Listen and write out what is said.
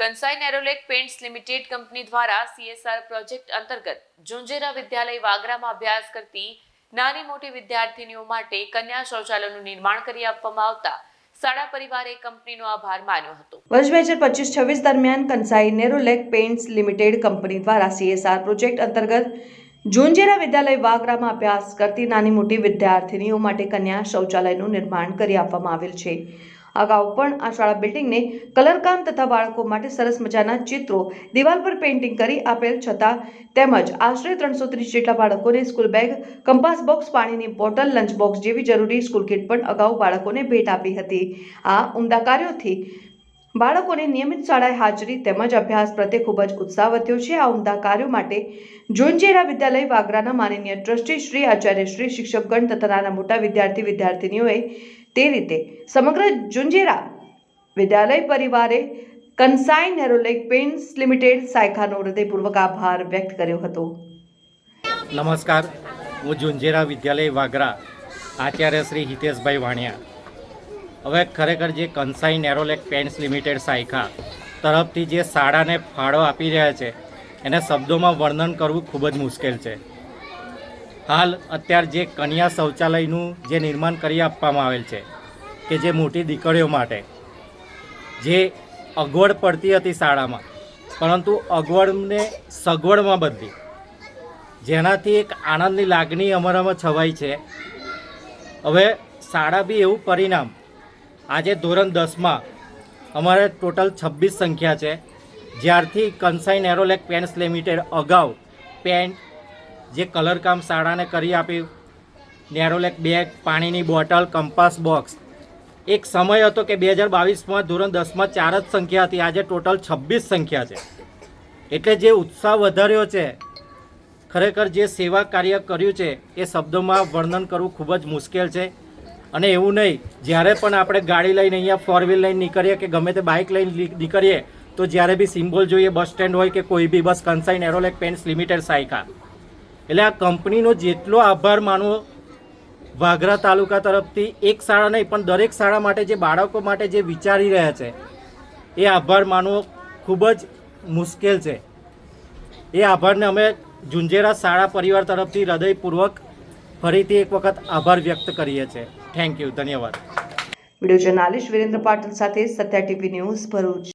Kansai Nerolac Paints Limited company દ્વારા CSR project અંતર્ગત ઝુંઝેરા વિદ્યાલય વાગરામાં અભ્યાસ કરતી નાની મોટી વિદ્યાર્થીનીઓ માટે કન્યા શૌચાલયનું નિર્માણ કરી આપવામાં આવતા શાળા પરિવારે કંપનીનો આભાર માન્યો હતો. વર્ષ બે હજાર પચીસ છવ્વીસ દરમિયાન Kansai Nerolac Paints Limited company દ્વારા સીએસઆર પ્રોજેક્ટ અંતર્ગત ઝુંઝેરા વિદ્યાલય વાગરામાં અભ્યાસ કરતી નાની મોટી વિદ્યાર્થીનીઓ માટે કન્યા શૌચાલયનું નિર્માણ કરી આપવામાં આવેલ છે. અગાઉ પણ આ શાળા બિલ્ડિંગને કલરકામ તથા બાળકો માટે સરસ મજાના ચિત્રો દિવાલ પર પેઇન્ટિંગ કરી આપેલ છતાં તેમજ આશરે ત્રણસો ત્રીસ જેટલા બાળકોને સ્કૂલ બેગ કંપાસ બોક્સ પાણીની બોટલ લંચ બોક્સ જેવી જરૂરી સ્કૂલ કિટ પણ અગાઉ બાળકોને ભેટ આપી હતી. આ ઉમદા કાર્યોથી બાળકોને નિયમિત શાળાએ હાજરી તેમજ અભ્યાસ પ્રત્યે ખૂબ જ ઉત્સાહ વધ્યો છે. આ ઉમદા કાર્યો માટે જોંજેરા વિદ્યાલય વાગરાના માનનીય ટ્રસ્ટી શ્રી આચાર્ય શ્રી શિક્ષકગણ તથા નાના મોટા વિદ્યાર્થી વિદ્યાર્થીનીઓએ તે રીતે સમગ્ર જુંજેરા વિદ્યાલય પરિવારે કન્સાઇન નેરોલેક પેન્ટ્સ લિમિટેડ સાયખાનો હૃદયપૂર્વક આભાર વ્યક્ત કર્યો હતો. નમસ્કાર. હું જુંજેરા વિદ્યાલય વાગરા આચાર્ય શ્રી હિતેશભાઈ વાણિયા. હવે ખરેખર જે Kansai Nerolac Paints Limited Saykha તરફથી જે શાળાને ફાળો આપી રહ્યા છે, એને શબ્દોમાં વર્ણન કરવું ખૂબ જ મુશ્કેલ છે. હાલ અત્યારે જે કન્યા શૌચાલયનું જે નિર્માણ કરી આપવામાં આવેલ છે, કે જે મોટી દીકરીઓ માટે, જે અગવડ પડતી હતી શાળામાં પરંતુ અગવડને સગવડમાં બદલી. જેનાથી એક આનંદની લાગણી અમારામાં છવાઈ છે. હવે શાળા બી એવું પરિણામ આજે ધોરણ દસમાં અમારે ટોટલ છવ્વીસ સંખ્યા છે. જ્યારથી કન્સાઈ નેરોલેક પેન્ટ્સ લિમિટેડ અગાઉ પેન્ટ જે કલરકામ શાળાને કરી આપ્યું. નેરોલેક બેગ, પાણીની બોટલ, કંપાસ બોક્સ. એક સમય હતો કે બે હજાર બાવીસમાં ધોરણ દસમાં ચાર જ સંખ્યા હતી. આજે ટોટલ છવ્વીસ સંખ્યા છે. એટલે જે ઉત્સાહ વધાર્યો છે, ખરેખર જે સેવા કાર્ય કર્યું છે, એ શબ્દોમાં વર્ણન કરવું ખૂબ જ મુશ્કેલ છે. અને એવું નહીં, જ્યારે પણ આપણે ગાડી લઈને અહીંયા ફોર વ્હીલ લઈને નીકળીએ કે ગમે તે બાઇક લઈને નીકળીએ, તો જ્યારે બી સિમ્બોલ જોઈએ બસ સ્ટેન્ડ હોય કે કોઈ બી, બસ કન્સાઇન એરોલેક પેન્ટ્સ લિમિટેડ સાયકા એટલે આ કંપનીનો જેટલો આભાર માનવો, વાગરા તાલુકા તરફથી એક શાળા નહીં, પણ દરેક શાળા માટે જે બાળકો માટે જે વિચારી રહ્યા છે, એ આભાર માનવો ખૂબ જ મુશ્કેલ છે. એ આભારને અમે ઝુંઝેરા શાળા પરિવાર તરફથી હૃદયપૂર્વક ફરીથી એક વખત આભાર વ્યક્ત કરીએ છીએ. થેન્ક યુ ધન્યવાદ. વીડિયો જર્નાલિસ્ટ વિરેન્દ્ર પાટીલ સાથે સત્યા ટીવી ન્યૂઝ ભરૂચ.